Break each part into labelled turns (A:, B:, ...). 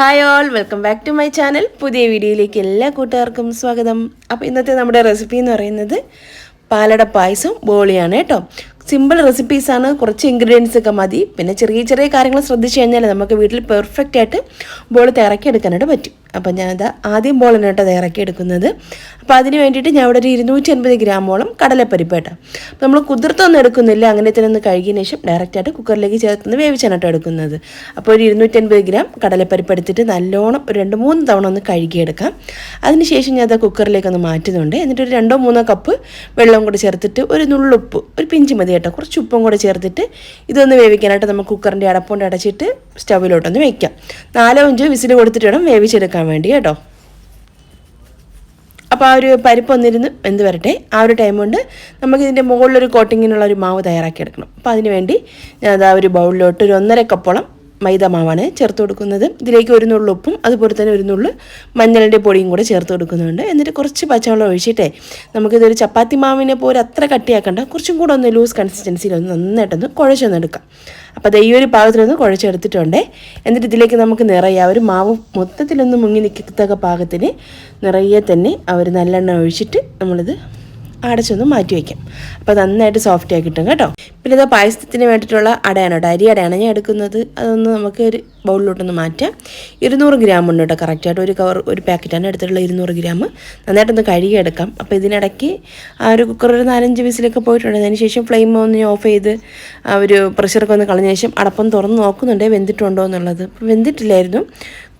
A: Hi all welcome back to my channel പുതിയ വീഡിയോയിലേക്ക് എല്ലാ കൂട്ടുകാർക്കും സ്വാഗതം. അപ്പോൾ ഇന്നത്തെ നമ്മുടെ റെസിപ്പി എന്ന് പറയുന്നത് പാലട പായസം ബോളിയാണ് കേട്ടോ. സിമ്പിൾ റെസിപ്പീസാണ് കുറച്ച് ഇൻഗ്രീഡിയൻസ് ഒക്കെ മതി. പിന്നെ ചെറിയ ചെറിയ കാര്യങ്ങൾ ശ്രദ്ധിച്ചു കഴിഞ്ഞാൽ നമുക്ക് വീട്ടിൽ പെർഫെക്റ്റ് ആയിട്ട് ബോൾ തിറക്കിയെടുക്കാനായിട്ട് പറ്റും. അപ്പോൾ ഞാനത് ആദ്യം ബോളിന് തയ്യാറാക്കി എടുക്കുന്നത്. അപ്പോൾ അതിന് വേണ്ടിയിട്ട് ഞാൻ ഇവിടെ ഒരു ഇരുന്നൂറ്റി അൻപത് ഗ്രാമോളം കടലപ്പരിപ്പ് കേട്ടോ അപ്പോൾ നമ്മൾ കുതിർത്തൊന്നും എടുക്കുന്നില്ല. അങ്ങനെ തന്നെ ഒന്ന് കഴുകിയതിന് ശേഷം ഡയറക്റ്റായിട്ട് കുക്കറിലേക്ക് ചേർത്തുനിന്ന് വേവിച്ചാണ് കേട്ടോ എടുക്കുന്നത്. അപ്പോൾ ഒരു ഇരുന്നൂറ്റി അൻപത് ഗ്രാം കടലപ്പരിപ്പ് എടുത്തിട്ട് നല്ലോണം രണ്ട് മൂന്ന് തവണ ഒന്ന് കഴുകിയെടുക്കാം. അതിനുശേഷം ഞാൻ അത് കുക്കറിലേക്ക് ഒന്ന് മാറ്റുന്നുണ്ട്. എന്നിട്ട് ഒരു രണ്ടോ മൂന്നോ കപ്പ് വെള്ളം കൂടി ചേർത്തിട്ട് ഒരു നുള്ളുപ്പ് ഒരു പിഞ്ച് മതി കേട്ടോ. കുറച്ച് ഉപ്പും കൂടെ ചേർത്തിട്ട് ഇതൊന്ന് വേവിക്കാനായിട്ട് നമുക്ക് കുക്കറിന്റെ അടപ്പുകൊണ്ട് അടച്ചിട്ട് സ്റ്റവിലോട്ടൊന്ന് വയ്ക്കാം നാലോ അഞ്ചോ വിസിൽ കൊടുത്തിട്ട് വേണം വേവിച്ചെടുക്കാൻ വേണ്ടി കേട്ടോ. അപ്പോൾ ആ ഒരു പരിപ്പ് ഒന്നിരുന്ന് എന്ത് വരട്ടെ. ആ ഒരു ടൈം കൊണ്ട് നമുക്കിതിന്റെ മുകളിലൊരു കോട്ടിങ്ങിനുള്ള ഒരു മാവ് തയ്യാറാക്കി എടുക്കണം അപ്പോൾ അതിന് വേണ്ടി ഞാൻ അതാ ഒരു ബൗളിലോട്ട് ഒരു ഒന്നര കപ്പോളം മൈദ മാവാണ് ചേർത്ത് കൊടുക്കുന്നത്. ഇതിലേക്ക് ഒരു നുള്ളു ഉപ്പും അതുപോലെ തന്നെ ഒരു നുള്ളു മഞ്ഞളിന്റെ പൊടിയും കൂടെ ചേർത്ത് കൊടുക്കുന്നുണ്ട്. എന്നിട്ട് കുറച്ച് പച്ചവെള്ളം ഒഴിച്ചിട്ടേ നമുക്കിതൊരു ചപ്പാത്തി മാവിനെ പോലെ അത്ര കട്ടിയാക്കണ്ട. കുറച്ചും കൂടെ ഒന്ന് ലൂസ് കൺസിസ്റ്റൻസിയിൽ ഒന്ന് നന്നായിട്ടൊന്ന് കുഴച്ചൊന്നെടുക്കാം. അപ്പോൾ അത് ഈ ഒരു പാകത്തിലൊന്ന് കുഴച്ചെടുത്തിട്ടുണ്ട്. എന്നിട്ട് ഇതിലേക്ക് നമുക്ക് നിറയെ ഒരു മാവ് മൊത്തത്തിലൊന്ന് മുങ്ങി നിൽക്കത്തക്ക പാകത്തിന് നിറയെ തന്നെ അവർ നല്ലെണ്ണ ഒഴിച്ചിട്ട് നമ്മളിത് അടച്ചൊന്ന് മാറ്റി വയ്ക്കാം. അപ്പോൾ നന്നായിട്ട് സോഫ്റ്റ് ആയി കിട്ടും കേട്ടോ. പിന്നെ ഇത് പായസത്തിന് വേണ്ടിയിട്ടുള്ള അടയാണ് കേട്ടോ. അരി അടയാണ് ഞാൻ എടുക്കുന്നത്. അതൊന്ന് നമുക്ക് ഒരു ബൗളിലോട്ടൊന്ന് മാറ്റാം. ഇരുന്നൂറ് ഗ്രാം ഉണ്ട് കേട്ടോ കറക്റ്റായിട്ട് ഒരു കവർ ഒരു പാക്കറ്റാണ് എടുത്തിട്ടുള്ള ഇരുന്നൂറ് ഗ്രാം. നന്നായിട്ടൊന്ന് കഴുകിയെടുക്കാം. അപ്പോൾ ഇതിനിടയ്ക്ക് ആ ഒരു കുക്കർ ഒരു നാലഞ്ച് വിസിലൊക്കെ പോയിട്ടുണ്ട്. അതിന് ശേഷം ഫ്ലെയിം ഒന്ന് ഓഫ് ചെയ്ത് ആ ഒരു പ്രഷറൊക്കെ ഒന്ന് കളഞ്ഞ ശേഷം അടപ്പം തുറന്ന് നോക്കുന്നുണ്ട്. വെന്തിട്ടുണ്ടോ എന്നുള്ളത്. വെന്തിട്ടില്ലായിരുന്നു.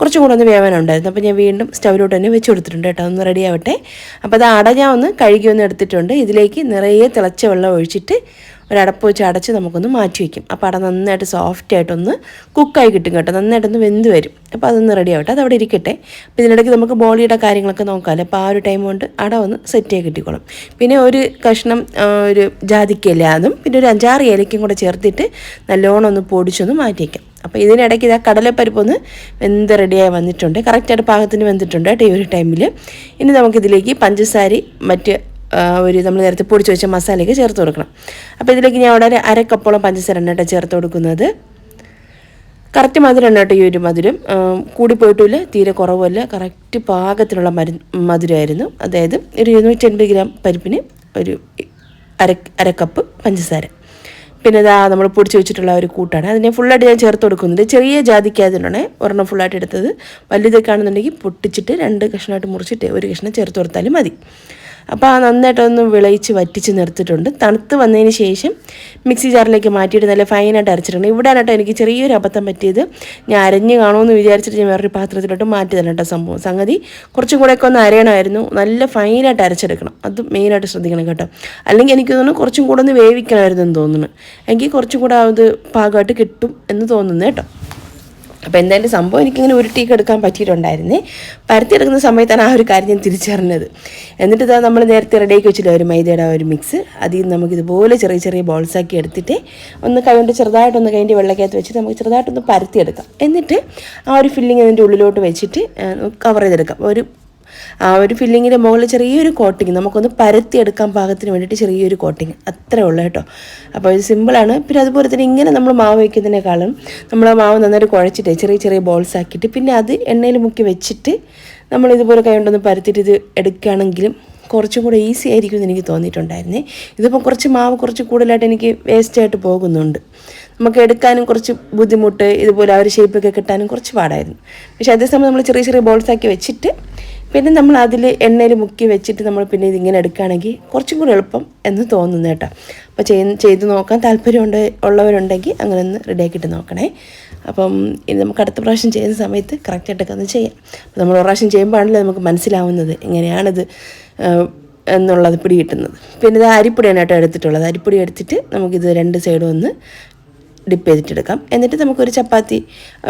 A: കുറച്ചും കൂടെ ഒന്ന് വേവാനുണ്ടായിരുന്നു അപ്പോൾ ഞാൻ വീണ്ടും സ്റ്റൗവിലോട്ട് തന്നെ വെച്ച് കൊടുത്തിട്ടുണ്ട് കേട്ടോ. ഒന്ന് റെഡി ആവട്ടെ. അപ്പോൾ അത് അട ഞാൻ ഒന്ന് കഴുകി ഒന്ന് എടുത്തിട്ടുണ്ട്. ഇതിലേക്ക് നിറയെ തിളച്ച വെള്ളം ഒഴിച്ചിട്ട് ഒരടപ്പ് വെച്ച് അടച്ച് നമുക്കൊന്ന് മാറ്റി വയ്ക്കും അപ്പോൾ അട നന്നായിട്ട് സോഫ്റ്റ് ആയിട്ടൊന്ന് കുക്കായി കിട്ടും കേട്ടോ. നന്നായിട്ടൊന്ന് വെന്ത് വരും. അപ്പോൾ അതൊന്ന് റെഡി ആവട്ടെ. അത് അവിടെ ഇരിക്കട്ടെ. അപ്പോൾ ഇതിനിടയ്ക്ക് നമുക്ക് ബോളിയുടെ കാര്യങ്ങളൊക്കെ നോക്കാമല്ലോ. അപ്പോൾ ആ ഒരു ടൈം കൊണ്ട് അട ഒന്ന് സെറ്റ് ആയി കിട്ടിക്കോളും. പിന്നെ ഒരു കഷ്ണം ഒരു ജാതിക്കയില അതും പിന്നെ ഒരു അഞ്ചാറ് ഏലയ്ക്കും കൂടെ ചേർത്തിട്ട് നല്ലോണം ഒന്ന് പൊടിച്ചൊന്ന് മാറ്റി വയ്ക്കാം അപ്പോൾ ഇതിനിടയ്ക്ക് ഇതാ കടലപ്പരിപ്പ് ഒന്ന് വെന്ത് റെഡിയായി വന്നിട്ടുണ്ട്. കറക്റ്റായിട്ട് പാകത്തിന് വെന്തിട്ടുണ്ട് കേട്ടോ ഈ ഒരു ടൈമിൽ ഇനി നമുക്കിതിലേക്ക് പഞ്ചസാര മറ്റ് ഒരു നമ്മൾ നേരത്തെ പൊടിച്ച് വെച്ച മസാലയൊക്കെ ചേർത്ത് കൊടുക്കണം. അപ്പോൾ ഇതിലേക്ക് ഞാൻ അവിടെ അരക്കപ്പോളം അര പഞ്ചസാര കേട്ടോ ചേർത്ത് കൊടുക്കുന്നത്. കറക്റ്റ് മധുരമാണ് കേട്ടോ ഈ ഒരു മധുരം. കൂടിപ്പോയിട്ടില്ല തീരെ കുറവല്ല. കറക്റ്റ് പാകത്തിനുള്ള മരു മധുരമായിരുന്നു. അതായത് ഒരു ഇരുന്നൂറ്റൻപത് ഗ്രാം പരിപ്പിന് ഒരു അര അരക്കപ്പ് കപ്പ് പഞ്ചസാര. പിന്നെ ഇതാ നമ്മൾ പൊടിച്ച് വെച്ചിട്ടുള്ള ഒരു കൂട്ടാണ്. അതിനെ ഫുള്ളായിട്ട് ഞാൻ ചേർത്ത് കൊടുക്കുന്നുണ്ട്. ചെറിയ ജാതിക്കായതിനാണ് ഒരെണ്ണം ഫുള്ളായിട്ട് എടുത്തത്. വലുതൊക്കെ ആണെന്നുണ്ടെങ്കിൽ പൊട്ടിച്ചിട്ട് രണ്ട് കഷ്ണമായിട്ട് മുറിച്ചിട്ട് ഒരു കഷ്ണം ചേർത്ത് കൊടുത്താലും മതി. അപ്പോൾ ആ നന്നായിട്ടൊന്ന് വിളയിച്ച് വറ്റിച്ച് നിർത്തിയിട്ടുണ്ട്. തണുത്ത് വന്നതിന് ശേഷം മിക്സി ജാറിലേക്ക് മാറ്റിയിട്ട് നല്ല ഫൈനായിട്ട് അരച്ചിട്ടുണ്ട്. ഇവിടെയാണ് കേട്ടോ എനിക്ക് ചെറിയൊരു അബദ്ധം പറ്റിയത്. ഞാൻ അരഞ്ഞ് കാണുമെന്ന് വിചാരിച്ചിട്ട് ഞാൻ വേറൊരു പാത്രത്തിലോട്ട് മാറ്റി തന്നെ കേട്ടോ സംഭവം. സംഗതി കുറച്ചും കൂടെയൊക്കെ ഒന്ന് അരയണമായിരുന്നു. നല്ല ഫൈനായിട്ട് അരച്ചെടുക്കണം. അത് മെയിനായിട്ട് ശ്രദ്ധിക്കണം കേട്ടോ. അല്ലെങ്കിൽ എനിക്ക് തോന്നുന്നു കുറച്ചും കൂടെ ഒന്ന് വേവിക്കണമായിരുന്നു എന്ന് തോന്നുന്നു. എനിക്ക് കുറച്ചും കൂടെ അത് പാകമായിട്ട് കിട്ടും എന്ന് തോന്നുന്നു കേട്ടോ. അപ്പോൾ എന്തായാലും സംഭവം എനിക്കിങ്ങനെ ഉരുട്ടിയൊക്കെ എടുക്കാൻ പറ്റിയിട്ടുണ്ടായിരുന്നേ. പരത്തിയെടുക്കുന്ന സമയത്താണ് ആ ഒരു കാര്യം ഞാൻ തിരിച്ചറിഞ്ഞത്. എന്നിട്ട് നമ്മൾ നേരത്തെ റെഡിയാക്കി വെച്ചില്ല ഒരു മൈദയുടെ ഒരു മിക്സ് അതിൽ നിന്ന് നമുക്ക് ഇതുപോലെ ചെറിയ ചെറിയ ബോൾസാക്കി എടുത്തിട്ട് ഒന്ന് കൈകൊണ്ട് ചെറുതായിട്ടൊന്ന് കൈന്റെ വെള്ളക്കകത്ത് വെച്ചിട്ട് നമുക്ക് ചെറുതായിട്ടൊന്ന് പരത്തിയെടുക്കാം എന്നിട്ട് ആ ഒരു ഫില്ലിങ് അതിന്റെ ഉള്ളിലോട്ട് വെച്ചിട്ട് കവർ ചെയ്തെടുക്കാം. ഒരു ആ ഒരു ഫില്ലിങ്ങിന്റെ മുകളിൽ ചെറിയൊരു കോട്ടിങ് നമുക്കൊന്ന് പരത്തിയെടുക്കാൻ പാകത്തിന് വേണ്ടിയിട്ട് ചെറിയൊരു കോട്ടിങ് അത്രേ ഉള്ളൂ കേട്ടോ. അപ്പോൾ ഇത് സിമ്പിളാണ് പിന്നെ അതുപോലെ തന്നെ ഇങ്ങനെ നമ്മൾ മാവ് വയ്ക്കുന്നതിനേക്കാളും നമ്മൾ മാവ് നന്നായിട്ട് കുഴച്ചിട്ട് ചെറിയ ചെറിയ ബോൾസ് ആക്കിയിട്ട് പിന്നെ അത് എണ്ണയിൽ മുക്കി വെച്ചിട്ട് നമ്മൾ ഇതുപോലെ കൈ കൊണ്ടൊന്ന് പരത്തിയിട്ട് ഇത് എടുക്കുകയാണെങ്കിലും കുറച്ചും കൂടെ ഈസി ആയിരിക്കും എന്ന് എനിക്ക് തോന്നിയിട്ടുണ്ടായിരുന്നേ. ഇതിപ്പോൾ കുറച്ച് മാവ് കുറച്ച് കൂടുതലായിട്ട് എനിക്ക് വേസ്റ്റായിട്ട് പോകുന്നുണ്ട്. നമുക്ക് എടുക്കാനും കുറച്ച് ബുദ്ധിമുട്ട് ഇതുപോലെ ആ ഒരു ഷേപ്പൊക്കെ കിട്ടാനും കുറച്ച് പാടായിരുന്നു. പക്ഷേ അതേസമയം നമ്മൾ ചെറിയ ചെറിയ ബോൾസാക്കി വെച്ചിട്ട് പിന്നെ നമ്മൾ അതിൽ എണ്ണയിൽ മുക്കി വെച്ചിട്ട് നമ്മൾ പിന്നെ ഇതിങ്ങനെ എടുക്കുകയാണെങ്കിൽ കുറച്ചും കൂടി എളുപ്പം എന്ന് തോന്നുന്നു കേട്ടോ. അപ്പോൾ ചെയ് ചെയ്ത് നോക്കാൻ താല്പര്യമുണ്ട് ഉള്ളവരുണ്ടെങ്കിൽ അങ്ങനെ ഒന്ന് റെഡിയാക്കിയിട്ട് നോക്കണേ. അപ്പം ഇനി നമുക്ക് അടുത്ത പ്രാവശ്യം ചെയ്യുന്ന സമയത്ത് കറക്റ്റായിട്ടൊക്കെ ഒന്ന് ചെയ്യാം. അപ്പോൾ നമ്മൾ ഒരു പ്രാവശ്യം ചെയ്യുമ്പോഴാണല്ലോ നമുക്ക് മനസ്സിലാവുന്നത് എങ്ങനെയാണിത് എന്നുള്ളത് പിടി കിട്ടുന്നത്. പിന്നെ ഇത് അരിപ്പൊടിയാണ് കേട്ടോ എടുത്തിട്ടുള്ളത്. അരിപ്പൊടി എടുത്തിട്ട് നമുക്കിത് രണ്ട് സൈഡും ഒന്ന് ഡിപ്പ് ചെയ്തിട്ടെടുക്കാം എന്നിട്ട് നമുക്കൊരു ചപ്പാത്തി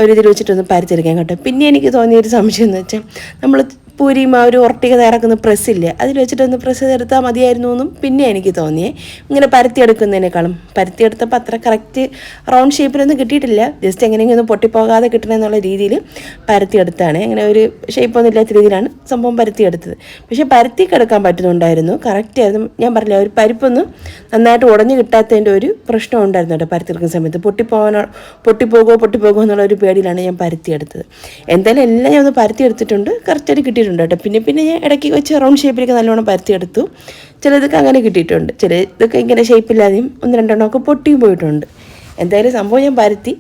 A: ഒരു ഇതിൽ വെച്ചിട്ടൊന്ന് പരത്തിയെടുക്കാം കേട്ടോ. പിന്നെ എനിക്ക് തോന്നിയൊരു സംശയം എന്ന് വെച്ചാൽ നമ്മൾ പൂരിയും ആ ഒരു ഉറട്ടിക തയ്യാറാക്കുന്ന പ്രസ്സില്ല അതിൽ വെച്ചിട്ടൊന്ന് പ്രസ് എടുത്താൽ മതിയായിരുന്നു എന്നും പിന്നെ എനിക്ക് തോന്നിയേ. ഇങ്ങനെ പരത്തിയെടുക്കുന്നതിനേക്കാളും. പരത്തിയെടുത്തപ്പോൾ അത്ര കറക്റ്റ് റൗണ്ട് ഷേപ്പിലൊന്നും കിട്ടിയിട്ടില്ല. ജസ്റ്റ് എങ്ങനെയെങ്കിലും ഒന്ന് പൊട്ടിപ്പോകാതെ കിട്ടണമെന്നുള്ള രീതിയിൽ പരത്തിയെടുത്താണ്. അങ്ങനെ ഒരു ഷേപ്പൊന്നും ഇല്ലാത്ത രീതിയിലാണ് സംഭവം പരത്തിയെടുത്തത്. പക്ഷേ പരത്തി കിടക്കാൻ പറ്റുന്നുണ്ടായിരുന്നു. കറക്റ്റ് ആയിരുന്നു. ഞാൻ പറഞ്ഞില്ല ഒരു പരിപ്പൊന്നും നന്നായിട്ട് ഉടഞ്ഞു കിട്ടാത്തതിന്റെ ഒരു പ്രശ്നം ഉണ്ടായിരുന്നു കേട്ടോ പരത്തിയെടുക്കുന്ന സമയത്ത്. പൊട്ടിപ്പോകാനോ പൊട്ടിപ്പോകുമോ പൊട്ടിപ്പോകുമോ എന്നുള്ള ഒരു പേടിയിലാണ് ഞാൻ പരത്തിയെടുത്തത്. എന്തായാലും എല്ലാം ഞാൻ ഒന്ന് പരത്തിയെടുത്തിട്ടുണ്ട്. കറക്റ്റായിട്ട് കിട്ടിയിട്ടുണ്ട്. കേട്ടോ. പിന്നെ പിന്നെ ഞാൻ ഇടയ്ക്ക് വെച്ച് റൗണ്ട് ഷേപ്പിലേക്ക് നല്ലോണം പരത്തിയെടുത്തു. ചിലതൊക്കെ അങ്ങനെ കിട്ടിയിട്ടുണ്ട്. ചില ഇതൊക്കെ ഇങ്ങനെ ഷേപ്പില്ലാതെയും ഒന്ന് രണ്ടെണ്ണമൊക്കെ പൊട്ടിയും പോയിട്ടുണ്ട്. എന്തായാലും സംഭവം ഞാൻ പരത്തി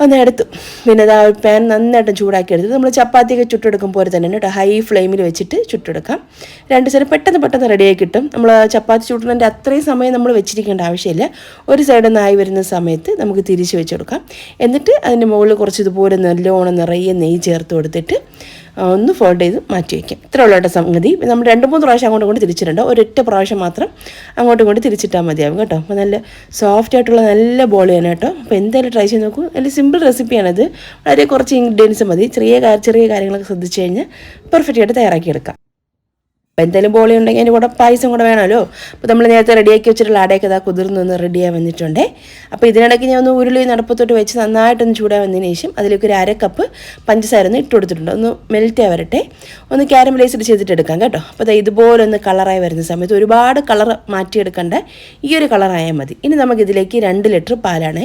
A: ഒന്ന് എടുത്തു. പിന്നെ ആ പാൻ നന്നായിട്ട് ചൂടാക്കി എടുത്തു. നമ്മൾ ചപ്പാത്തിയൊക്കെ ചുട്ടെടുക്കും പോലെ തന്നെ കേട്ടോ. ഹൈ ഫ്ലെയിമിൽ വെച്ചിട്ട് ചുട്ടെടുക്കാം. രണ്ട് സൈഡ് പെട്ടെന്ന് പെട്ടെന്ന് റെഡിയായി കിട്ടും. നമ്മൾ ചപ്പാത്തി ചുട്ടുന്നതിന്റെ അത്രയും സമയം നമ്മൾ വെച്ചിരിക്കേണ്ട ആവശ്യമില്ല. ഒരു സൈഡ് നായി വരുന്ന സമയത്ത് നമുക്ക് തിരിച്ച് വെച്ചെടുക്കാം. എന്നിട്ട് അതിന്റെ മുകളിൽ കുറച്ച് ഇതുപോലെ നല്ലോണം നിറയെ നെയ്യ് ചേർത്ത് കൊടുത്തിട്ട് ഒന്ന് ഫോൾഡ് ചെയ്ത് മാറ്റി വയ്ക്കാം. ഇത്ര ഉള്ള സംഗതി. നമ്മൾ രണ്ട് മൂന്ന് പ്രാവശ്യം അങ്ങോട്ടും കൊണ്ട് തിരിച്ചിട്ടുണ്ട്. ഒരൊറ്റ പ്രാവശ്യം മാത്രം അങ്ങോട്ടും കൊണ്ട് തിരിച്ചിട്ടാൽ മതിയാവും കേട്ടോ. അപ്പോൾ നല്ല സോഫ്റ്റ് ആയിട്ടുള്ള നല്ല ബോളിയാണ് കേട്ടോ. അപ്പോൾ എന്തായാലും ട്രൈ ചെയ്ത് നോക്കൂ. നല്ല സിമ്പിൾ റെസിപ്പിയാണത് വളരെ കുറച്ച് ഇൻഗ്രീഡിയൻസ് മതി. ചെറിയ ചെറിയ കാര്യങ്ങളൊക്കെ ശ്രദ്ധിച്ചു കഴിഞ്ഞാൽ പെർഫെക്റ്റ് ആയിട്ട് തയ്യാറാക്കിയെടുക്കാം അപ്പോൾ എന്തെങ്കിലും ബോളി ഉണ്ടെങ്കിൽ അതിന്റെ കൂടെ പായസം കൂടെ വേണമല്ലോ. അപ്പോൾ നമ്മൾ നേരത്തെ റെഡിയാക്കി വെച്ചിട്ടുള്ള അടയൊക്കെ ഇതാ കുതിർന്നൊന്ന് റെഡിയായി വന്നിട്ടുണ്ട്. അപ്പോൾ ഇതിനിടയ്ക്ക് ഞാൻ ഒന്ന് ഉരുളി നടപ്പത്തോട്ട് വെച്ച് നന്നായിട്ടൊന്ന് ചൂടായി വന്നതിന് ശേഷം അതിലേക്ക് ഒരു അര കപ്പ് പഞ്ചസാര ഒന്ന് ഇട്ട് കൊടുത്തിട്ടുണ്ട്. ഒന്ന് മെൽറ്റ് ആയി വരട്ടെ ഒന്ന് ക്യാരമലൈസ്ഡ് ചെയ്തിട്ട് എടുക്കാം കേട്ടോ. അപ്പോൾ ദാ ഇതുപോലെ ഒന്ന് കളറായി വരുന്ന സമയത്ത് ഒരുപാട് കളർ മാറ്റിയെടുക്കേണ്ട. ഈ ഒരു കളറായാൽ മതി. ഇനി നമുക്ക് ഇതിലേക്ക് രണ്ട് ലിറ്റർ പാലാണ്.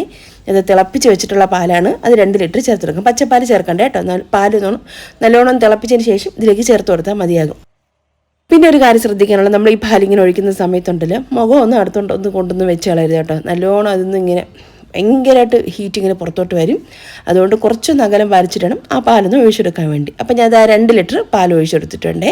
A: ഇത് തിളപ്പിച്ച് വെച്ചിട്ടുള്ള പാലാണ്. അത് രണ്ട് ലിറ്റർ ചേർത്തെടുക്കും പച്ചപ്പാൽ ചേർക്കണ്ട കേട്ടോ. പാൽ നല്ലോണം തിളപ്പിച്ചതിന് ശേഷം ഇതിലേക്ക് ചേർത്ത് കൊടുത്താൽ മതിയാകും. പിന്നെ ഒരു കാര്യം ശ്രദ്ധിക്കാനുള്ള നമ്മൾ ഈ പാലിങ്ങനെ ഒഴിക്കുന്ന സമയത്തുണ്ടല്ലോ മുഖം ഒന്ന് അടുത്തോണ്ട് ഒന്ന് കൊണ്ടൊന്ന് വെച്ച് കളയരുത് കേട്ടോ. നല്ലോണം അതൊന്നും ഇങ്ങനെ ഭയങ്കരമായിട്ട് ഹീറ്റ് ഇങ്ങനെ പുറത്തോട്ട് വരും. അതുകൊണ്ട് കുറച്ച് നഗലം വരച്ചിടണം ആ പാലൊന്ന് ഒഴിച്ചെടുക്കാൻ വേണ്ടി. അപ്പം ഞാൻ ഇതാ രണ്ട് ലിറ്റർ പാൽ ഒഴിച്ചെടുത്തിട്ടുണ്ടേ.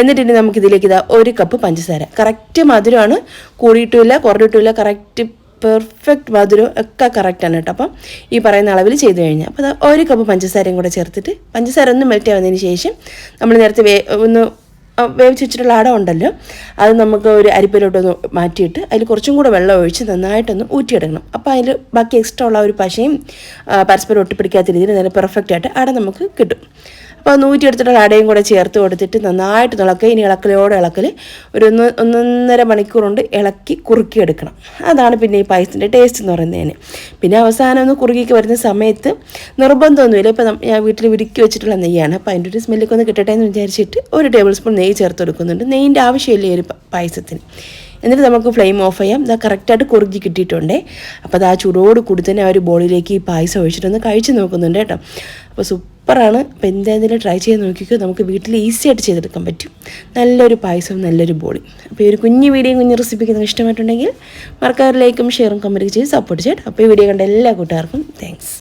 A: എന്നിട്ട് ഇനി നമുക്കിതിലേക്ക് ഇതാ ഒരു കപ്പ് പഞ്ചസാര. കറക്റ്റ് മധുരമാണ്. കൂടിയിട്ടുമില്ല കുറഞ്ഞിട്ടുമില്ല കറക്റ്റ് പെർഫെക്റ്റ് മധുരം ഒക്കെ കറക്റ്റാണ് കേട്ടോ. അപ്പം ഈ പറയുന്ന അളവിൽ ചെയ്ത് കഴിഞ്ഞാൽ അപ്പോൾ ഒരു കപ്പ് പഞ്ചസാരയും കൂടെ ചേർത്തിട്ട് പഞ്ചസാര ഒന്ന് മെൽറ്റ് ആവുന്നതിന് ശേഷം നമ്മൾ നേരത്തെ ഒന്ന് വേവിച്ച് വെച്ചിട്ടുള്ള അട ഉണ്ടല്ലോ. അത് നമുക്ക് ഒരു അരിപ്പയിലോട്ടൊന്ന് മാറ്റിയിട്ട് അതിൽ കുറച്ചും കൂടെ വെള്ളം ഒഴിച്ച് നന്നായിട്ടൊന്ന് ഊറ്റിയെടുക്കണം. അപ്പോൾ അതിൽ ബാക്കി എക്സ്ട്രാ ഉള്ള ഒരു പശയും പരസ്പരം ഒട്ടിപ്പിടിക്കാത്ത രീതിയിൽ നല്ല പെർഫെക്റ്റ് ആയിട്ട് അട നമുക്ക് കിട്ടും. അപ്പോൾ നൂറ്റി എടുത്തിട്ട് അടയും കൂടെ ചേർത്ത് കൊടുത്തിട്ട് നന്നായിട്ട് ഇളക്കുക ഇനി ഇളക്കലോടെ ഇളക്കൽ ഒരു ഒന്ന് ഒന്നൊന്നര മണിക്കൂർ കൊണ്ട് ഇളക്കി കുറുക്കിയെടുക്കണം. അതാണ് പിന്നെ ഈ പായസത്തിന്റെ ടേസ്റ്റ് എന്ന് പറയുന്നതിന്. പിന്നെ അവസാനം ഒന്ന് കുറുകിക്ക് വരുന്ന സമയത്ത് നിർബന്ധമൊന്നുമില്ല. ഇപ്പോൾ ഞാൻ വീട്ടിൽ ഉരുക്കി വെച്ചിട്ടുള്ള നെയ്യാണ്. അപ്പോൾ അതിന്റെ ഒരു സ്മെല്ലൊക്കെ ഒന്ന് കിട്ടട്ടെ എന്ന് വിചാരിച്ചിട്ട് ഒരു ടേബിൾ സ്പൂൺ നെയ്യ് ചേർത്ത് കൊടുക്കുന്നുണ്ട്. നെയ്യിന്റെ ആവശ്യമില്ല ഒരു പായസത്തിന്. എന്നിട്ട് നമുക്ക് ഫ്ലെയിം ഓഫ് ചെയ്യാം. ഇതാ കറക്റ്റായിട്ട് കുറുകി കിട്ടിയിട്ടുണ്ടേ. അപ്പോൾ അത് ആ ചൂടോട് കൂടി തന്നെ ആ ഒരു ബോളിലേക്ക് ഈ പായസം ഒഴിച്ചിട്ടൊന്ന് കഴിച്ച് നോക്കുന്നുണ്ട് കേട്ടോ. അപ്പോൾ സൂപ്പറാണ്. അപ്പോൾ എന്തായാലും ട്രൈ ചെയ്ത് നോക്കിക്കോ. നമുക്ക് വീട്ടിൽ ഈസി ആയിട്ട് ചെയ്തെടുക്കാൻ പറ്റും. നല്ലൊരു പായസം നല്ലൊരു ബോളി. അപ്പോൾ ഈ ഒരു കുഞ്ഞു വീഡിയോയും കുഞ്ഞു റെസിപ്പിക്ക് നിങ്ങൾക്ക് ഇഷ്ടമായിട്ടുണ്ടെങ്കിൽ മറക്കാറിലേക്കും ഷെയറും കമന്റ് ചെയ്ത് സപ്പോർട്ട് ചെയ്യട്ടെ അപ്പോൾ ഈ വീഡിയോ കണ്ട എല്ലാ കൂട്ടുകാർക്കും താങ്ക്സ്